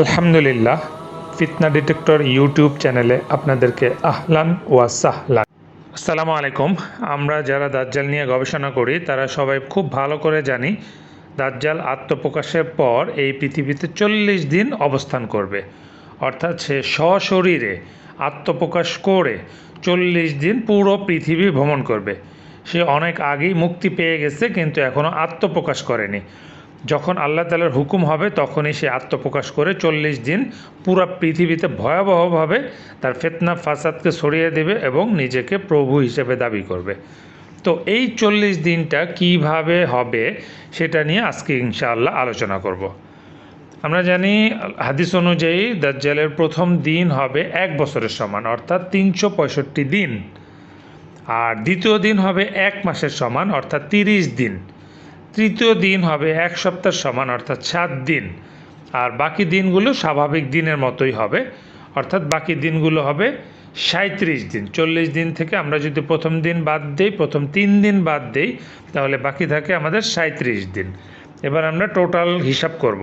আলহামদুলিল্লাহ, ফিতনা detector YouTube চ্যানেলে আপনাদেরকে আহলান ওয়া সাহলান। আসসালামু আলাইকুম। আমরা যারা দাজ্জাল নিয়ে গবেষণা করি, তারা সবাই খুব ভালো করে জানি, দাজ্জাল আত্মপ্রকাশের পর এই পৃথিবীতে চল্লিশ দিন অবস্থান করবে। অর্থাৎ সে সশরীরে আত্মপ্রকাশ করে চল্লিশ দিন পুরো পৃথিবী ভ্রমণ করবে। সে অনেক আগেই মুক্তি পেয়ে গেছে, কিন্তু এখনও আত্মপ্রকাশ করেনি। যখন আল্লাহ তালার হুকুম হবে, তখনই সে আত্মপ্রকাশ করে চল্লিশ দিন পুরো পৃথিবীতে ভয়াবহভাবে তার ফেতনা, ফাসাদকে সরিয়ে দেবে এবং নিজেকে প্রভু হিসেবে দাবি করবে। তো এই চল্লিশ দিনটা কীভাবে হবে সেটা নিয়ে আজকে ইনশাআল্লাহ আলোচনা করব। আমরা জানি, হাদিস অনুযায়ী দাজ্জালের প্রথম দিন হবে এক বছরের সমান, অর্থাৎ তিনশো পঁয়ষট্টি দিন। আর দ্বিতীয় দিন হবে এক মাসের সমান, অর্থাৎ তিরিশ দিন। তৃতীয় দিন হবে এক সপ্তাহ সমান, অর্থাৎ সাত দিন। আর বাকি দিনগুলো স্বাভাবিক দিনের মতোই হবে, অর্থাৎ বাকি দিনগুলো হবে সাঁত্রিশ দিন। চল্লিশ দিন থেকে আমরা যদি প্রথম দিন বাদ দিই, প্রথম তিন দিন বাদ দিই, তাহলে বাকি থাকে আমাদের সাঁত্রিশ দিন। এবার আমরা টোটাল হিসাব করব।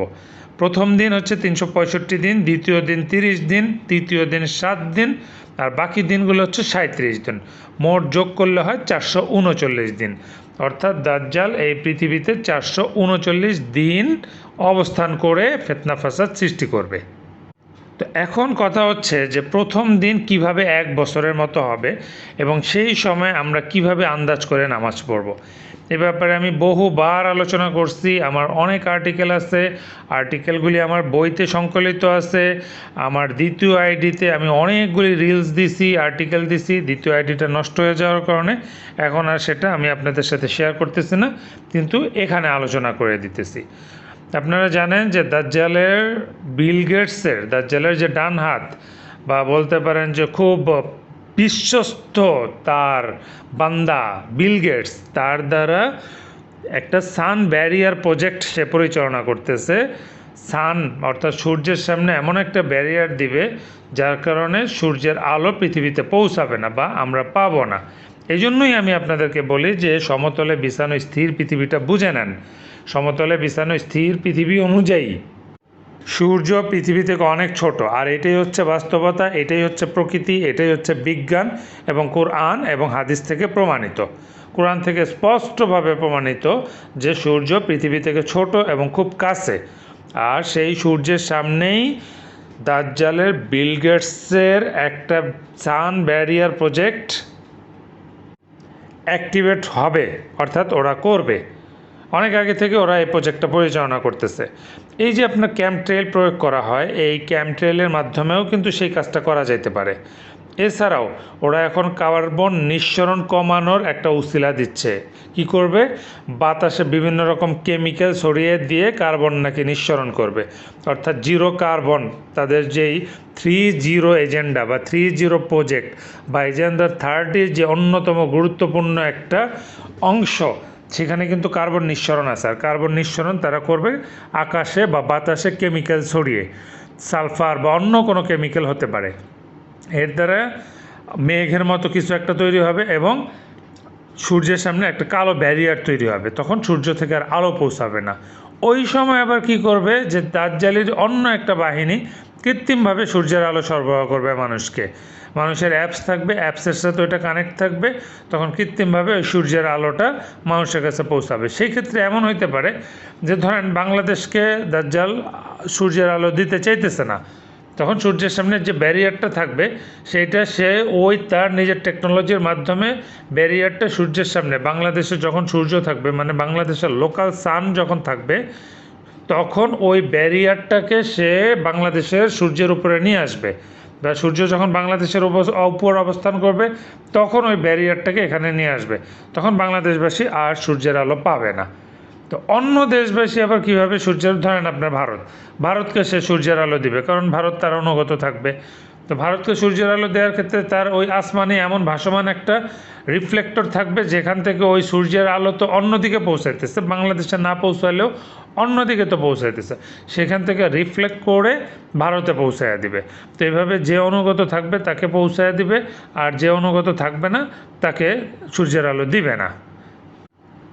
প্রথম দিন হচ্ছে তিনশো পঁয়ষট্টি দিন, দ্বিতীয় দিন তিরিশ দিন, তৃতীয় দিন সাত দিন, আর বাকি দিনগুলো হচ্ছে সাঁত্রিশ দিন। মোট যোগ করলে হয় চারশো উনচল্লিশ দিন। অর্থাৎ দাজ্জাল এই পৃথিবীতে চারশো উনচল্লিশ দিন অবস্থান করে ফেতনা ফাসাদ সৃষ্টি করবে। তো এখন কথা হচ্ছে যে প্রথম দিন কীভাবে এক বছরের মতো হবে এবং সেই সময় আমরা কীভাবে আন্দাজ করে নামাজ পড়ব। এ ব্যাপারে আমি বহুবার আলোচনা করছি, আমার অনেক আর্টিকেল আছে আর্টিকেলগুলি আমার বইতে সংকলিত আছে, আমার দ্বিতীয় আইডিতে আমি অনেকগুলি রিলস দিছি আর্টিকেল দিছি, দ্বিতীয় আইডিটা নষ্ট হয়ে যাওয়ার কারণে এখন আর সেটা আমি আপনাদের সাথে শেয়ার করতেছি না, কিন্তু এখানে আলোচনা করে দিতেছি। আপনারা জানেন যে দাজ্জালের, বিল গেটসের, দাজ্জালের যে ডান হাত বা বলতে পারেন যে খুব বিশ্বস্ত তার বান্দা বিল গেটস, তার দ্বারা একটা সান ব্যারিয়ার প্রজেক্ট সে পরিচালনা করতেছে। সান অর্থাৎ সূর্যের সামনে এমন একটা ব্যারিয়ার দিবে যার কারণে সূর্যের আলো পৃথিবীতে পৌঁছাবে না বা আমরা পাবো না। এই জন্যই আমি আপনাদেরকে বলি যে সমতলে বিছানো স্থির পৃথিবীটা বুঝে নেন। সমতলে বিছানো স্থির পৃথিবী অনুযায়ী। সূর্য পৃথিবী থেকে অনেক ছোট, আর এটাই হচ্ছে বাস্তবতা, এটাই হচ্ছে প্রকৃতি, এটাই হচ্ছে বিজ্ঞান এবং কোরআন এবং হাদিস থেকে প্রমাণিত। কোরআন থেকে স্পষ্টভাবে প্রমাণিত যে সূর্য পৃথিবী থেকে ছোট এবং খুব কাছে, আর সেই সূর্যের সামনেই দাজ্জালের বিল গেটসের একটা সান ব্যারিয়ার প্রজেক্ট অ্যাক্টিভেট হবে, অর্থাৎ ওরা করবে। অনেক আগে থেকে ওরা এই প্রজেক্টটা পরিচালনা করতেছে। এই যে আপনার ক্যাম্প ট্রেল প্রয়োগ করা হয়, এই ক্যাম্প ট্রেলের মাধ্যমেও কিন্তু সেই কাজটা করা যেতে পারে। এছাড়াও, ওরা এখন কার্বন নিঃসরণ কমানোর একটা উসিলা দিচ্ছে। কি করবে? বাতাসে বিভিন্ন রকম কেমিক্যাল ছড়িয়ে দিয়ে কার্বন নাকি নিঃসরণ করবে। অর্থাৎ জিরো কার্বন তাদের যেই থ্রি জিরো এজেন্ডা বা থ্রি জিরো প্রজেক্ট বা এজেন্ডা থার্টির যে অন্যতম গুরুত্বপূর্ণ একটা অংশ সেখানে কিন্তু কার্বন নিঃসরণ আছে। আর কার্বন নিঃসরণ তারা করবে আকাশে বা বাতাসে কেমিক্যাল ছড়িয়ে। সালফার বা অন্য কোনো কেমিক্যাল হতে পারে। এর দ্বারা মেঘের মতো কিছু একটা তৈরি হবে এবং সূর্যের সামনে একটা কালো ব্যারিয়ার তৈরি হবে। তখন সূর্য থেকে আর আলো পৌঁছাবে না। ওই সময় আবার কি করবে যে দাজ্জালির অন্য একটা বাহিনী কৃত্রিমভাবে সূর্যের আলো সরবরাহ করবে মানুষকে। মানুষের অ্যাপস থাকবে অ্যাপসের সাথে ওইটা কানেক্ট থাকবে, তখন কৃত্রিমভাবে ওই সূর্যের আলোটা মানুষের কাছে পৌঁছাবে। সেই ক্ষেত্রে এমন হইতে পারে যে ধরেন বাংলাদেশকে দাজ্জাল সূর্যের আলো দিতে চাইতেছে না, তখন সূর্যের সামনে যে ব্যারিয়ারটা থাকবে সেইটা সে ওই তার নিজের টেকনোলজির মাধ্যমে ব্যারিয়ারটা সূর্যের সামনে, বাংলাদেশে যখন সূর্য থাকবে মানে বাংলাদেশের লোকাল সান যখন থাকবে তখন ওই ব্যারিয়ারটাকে সে বাংলাদেশের সূর্যের উপরে নিয়ে আসবে। বা সূর্য যখন বাংলাদেশের উপর- অবস্থান করবে, তখন ওই ব্যারিয়ারটাকে এখানে নিয়ে আসবে। তখন বাংলাদেশবাসী আর সূর্যের আলো পাবে না। তো অন্য দেশবাসী আবার কীভাবে সূর্যের, ধরেন আপনার ভারত। ভারতকে সে সূর্যের আলো দিবে, কারণ ভারত তার অনুগত থাকবে। তো ভারতকে সূর্যের আলো দেওয়ার ক্ষেত্রে তার ওই আসমানে এমন ভাসমান একটা রিফ্লেক্টর থাকবে, যেখান থেকে ওই সূর্যের আলো তো অন্যদিকে পৌঁছাইতেছে, বাংলাদেশে না পৌঁছালেও অন্যদিকে তো পৌঁছাইতেছে। সেখান থেকে রিফ্লেক্ট করে ভারতে পৌঁছায়া দিবে। তো এইভাবে যে অনুগত থাকবে তাকে পৌঁছায়া দিবে, আর যে অনুগত থাকবে না তাকে সূর্যের আলো দিবে না।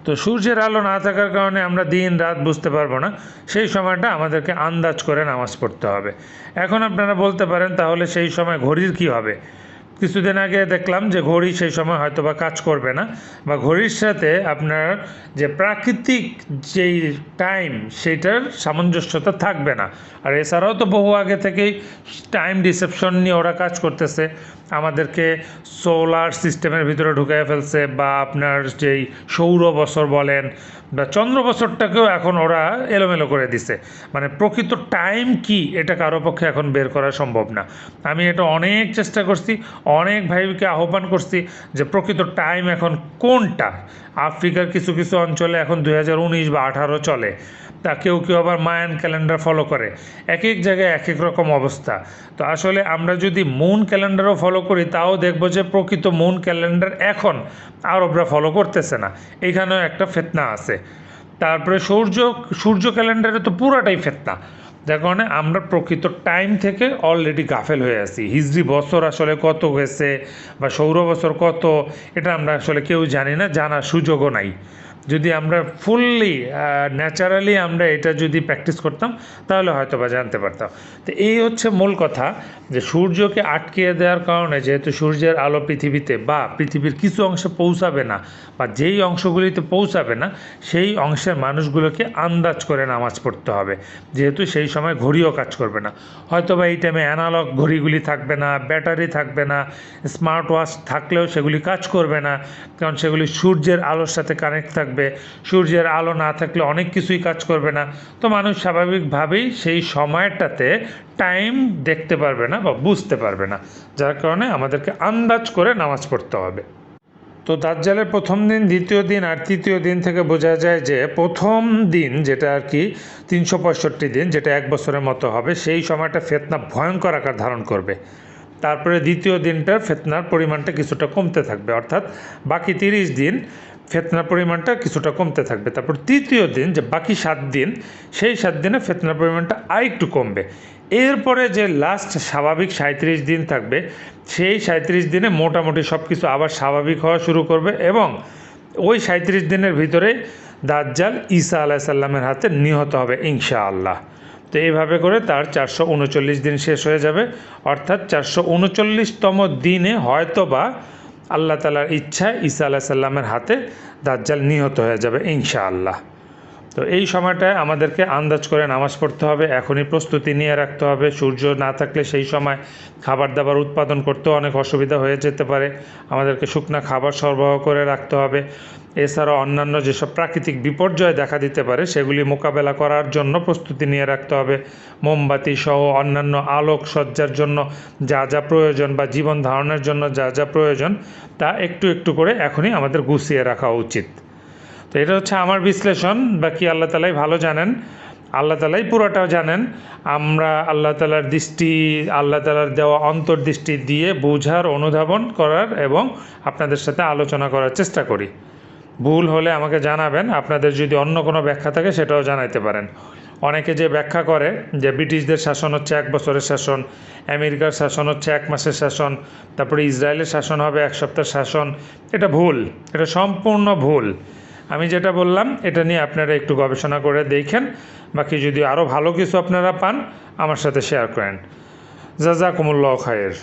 তো সূর্যের আলো না থাকার কারণে আমরা দিন রাত বুঝতে পারব না। সেই সময়টা আমাদেরকে আন্দাজ করে নামাজ পড়তে হবে। এখন আপনারা বলতে পারেন, তাহলে সেই সময় ঘড়ির কি হবে? কিছুদিন আগে দেখলাম যে ঘড়ি সেই সময় হয়তো বা কাজ করবে না, বা ঘড়ির সাথে আপনার যে প্রাকৃতিক যেই টাইম সেটার সামঞ্জস্যতা থাকবে না। আর এছাড়াও তো বহু আগে থেকেই টাইম রিসেপশন নিয়ে ওরা কাজ করতেছে। আমাদেরকে সোলার সিস্টেমের ভিতরে ঢুকাই ফেলছে, বা আপনার যেই সৌর বছর বলেন বা চন্দ্র বছরটাকেও এখন ওরা এলোমেলো করে দিছে। মানে প্রকৃত টাইম কি এটা কারও পক্ষে এখন বের করা সম্ভব না। আমি এটা অনেক চেষ্টা করছি, অনেক ভাইকে আহ্বান করছি যে প্রকৃত টাইম এখন কোনটা? আফ্রিকার কিছু কিছু অঞ্চলে এখন দুই বা আঠারো চলে। তা কেউ কেউ আবার মায়ান ক্যালেন্ডার ফলো করে। এক এক জায়গায় এক এক রকম অবস্থা। তো আসলে আমরা যদি মুন ক্যালেন্ডারও ফলো করি, তাও দেখব যে প্রকৃত মুন ক্যালেন্ডার এখন আরবরা ফলো করতেছে না। এখানেও একটা ফেতনা আছে। তারপরে সূর্য সূর্য ক্যালেন্ডারে তো পুরাটাই ফেতনা। যার কারণে আমরা প্রকৃত টাইম থেকে অলরেডি গাফেল হয়ে আছি। হিজড়ি বছর আসলে কত হয়েছে বা সৌর বছর কত, এটা আমরা আসলে কেউ জানি না, জানার সুযোগও নাই। যদি আমরা ফুললি ন্যাচারালি আমরা এটা যদি প্র্যাকটিস করতাম, তাহলে হয়তো বা জানতে পারতাম। তো এই হচ্ছে মূল কথা, যে সূর্যকে আটকিয়ে দেওয়ার কারণে যেহেতু সূর্যের আলো পৃথিবীতে বা পৃথিবীর কিছু অংশে পৌঁছাবে না, বা যেই অংশগুলিতে পৌঁছাবে না, সেই অংশের মানুষগুলোকে আন্দাজ করে নামাজ পড়তে হবে। যেহেতু সেই সময় ঘড়িও কাজ করবে না। হয়তো বা এই টাইমে অ্যানালগ ঘড়িগুলি থাকবে না ব্যাটারি থাকবে না স্মার্ট ওয়াচ থাকলেও সেগুলি কাজ করবে না, কারণ সেগুলি সূর্যের আলোর সাথে কানেক্ট থাকবে। সূর্যের আলো না থাকলে অনেক কিছুই কাজ করবে না। তো মানুষ স্বাভাবিকভাবেই সেই সময়টাতে টাইম দেখতে পারবে না বা বুঝতে পারবে না। যার কারণে আমাদেরকে আন্দাজ করে নামাজ পড়তে হবে। তো দাজ্জালের প্রথম দিন, দ্বিতীয় দিন আর তৃতীয় দিন থেকে বোঝা যায় যে প্রথম দিন যেটা আর কি, তিনশো পঁয়ষট্টি দিন, যেটা এক বছরের মতো হবে, সেই সময়টা ফেতনা ভয়ঙ্কর আকার ধারণ করবে। তারপরে দ্বিতীয় দিনটার ফেতনার পরিমাণটা কিছুটা কমতে থাকবে। অর্থাৎ বাকি তিরিশ দিন ফেতনার পরিমাণটা কিছুটা কমতে থাকবে। তারপর তৃতীয় দিন, যে বাকি সাত দিন, সেই সাত দিনে ফেতনার পরিমাণটা আরেকটু কমবে। এরপরে যে লাস্ট স্বাভাবিক সাঁত্রিশ দিন থাকবে, সেই সাঁত্রিশ দিনে মোটামুটি সব কিছু আবার স্বাভাবিক হওয়া শুরু করবে এবং ওই সাঁত্রিশ দিনের ভিতরে দাজ্জাল ঈসা আলাহ সাল্লামের হাতে নিহত হবে ইনশাআল্লাহ। তো এইভাবে করে তার চারশো উনচল্লিশ দিন শেষ হয়ে যাবে। অর্থাৎ চারশো উনচল্লিশতম দিনে হয়তো বা আল্লাহ তালার ইচ্ছায় ঈসা আলাহ সাল্লামের হাতে দাজ্জাল নিহত হয়ে যাবে ইনশা আল্লাহ তো এই সময়টায় আমাদেরকে আন্দাজ করে নামাজ পড়তে হবে, এখনই প্রস্তুতি নিয়ে রাখতে হবে। সূর্য না থাকলে সেই সময় খাবার দাবার উৎপাদন করতেও অনেক অসুবিধা হয়ে যেতে পারে। আমাদেরকে শুকনা খাবার সরবরাহ করে রাখতে হবে। এছাড়া অন্যান্য যেসব প্রাকৃতিক বিপর্যয় দেখা দিতে পারে, সেগুলি মোকাবেলা করার জন্য প্রস্তুতি নিয়ে রাখতে হবে। মোমবাতি সহ অন্যান্য আলোক সজ্জার জন্য যা যা প্রয়োজন বা জীবন ধারণের জন্য যা যা প্রয়োজন, তা একটু একটু করে এখনই আমাদের গুছিয়ে রাখা উচিত। তো এটা হচ্ছে আমার বিশ্লেষণ, বাকি আল্লাহ তালাই ভালো জানেন। আল্লাহ তালাই পুরোটাও জানেন। আমরা আল্লাহ তালার দৃষ্টি, আল্লাহ তালার দেওয়া অন্তর্দৃষ্টি দিয়ে বোঝার, অনুধাবন করার এবং আপনাদের সাথে আলোচনা করার চেষ্টা করি। ভুল হলে আমাকে জানাবেন। আপনাদের যদি অন্য কোনো ব্যাখ্যা থাকে সেটাও জানাইতে পারেন। অনেকে যে ব্যাখ্যা করে যে ব্রিটিশদের শাসন হচ্ছে এক বছরের শাসন, আমেরিকার শাসন হচ্ছে এক মাসের শাসন, তারপরে ইসরায়েলের শাসন হবে এক সপ্তাহের শাসন, এটা ভুল, এটা সম্পূর্ণ ভুল। আমি যেটা বললাম, এটা নিয়ে আপনারা একটু গবেষণা করে দেখেন। বাকি যদি আরও ভালো কিছু আপনারা পান, আমার সাথে শেয়ার করেন। জাজাকুমুল্লাহ খায়ের।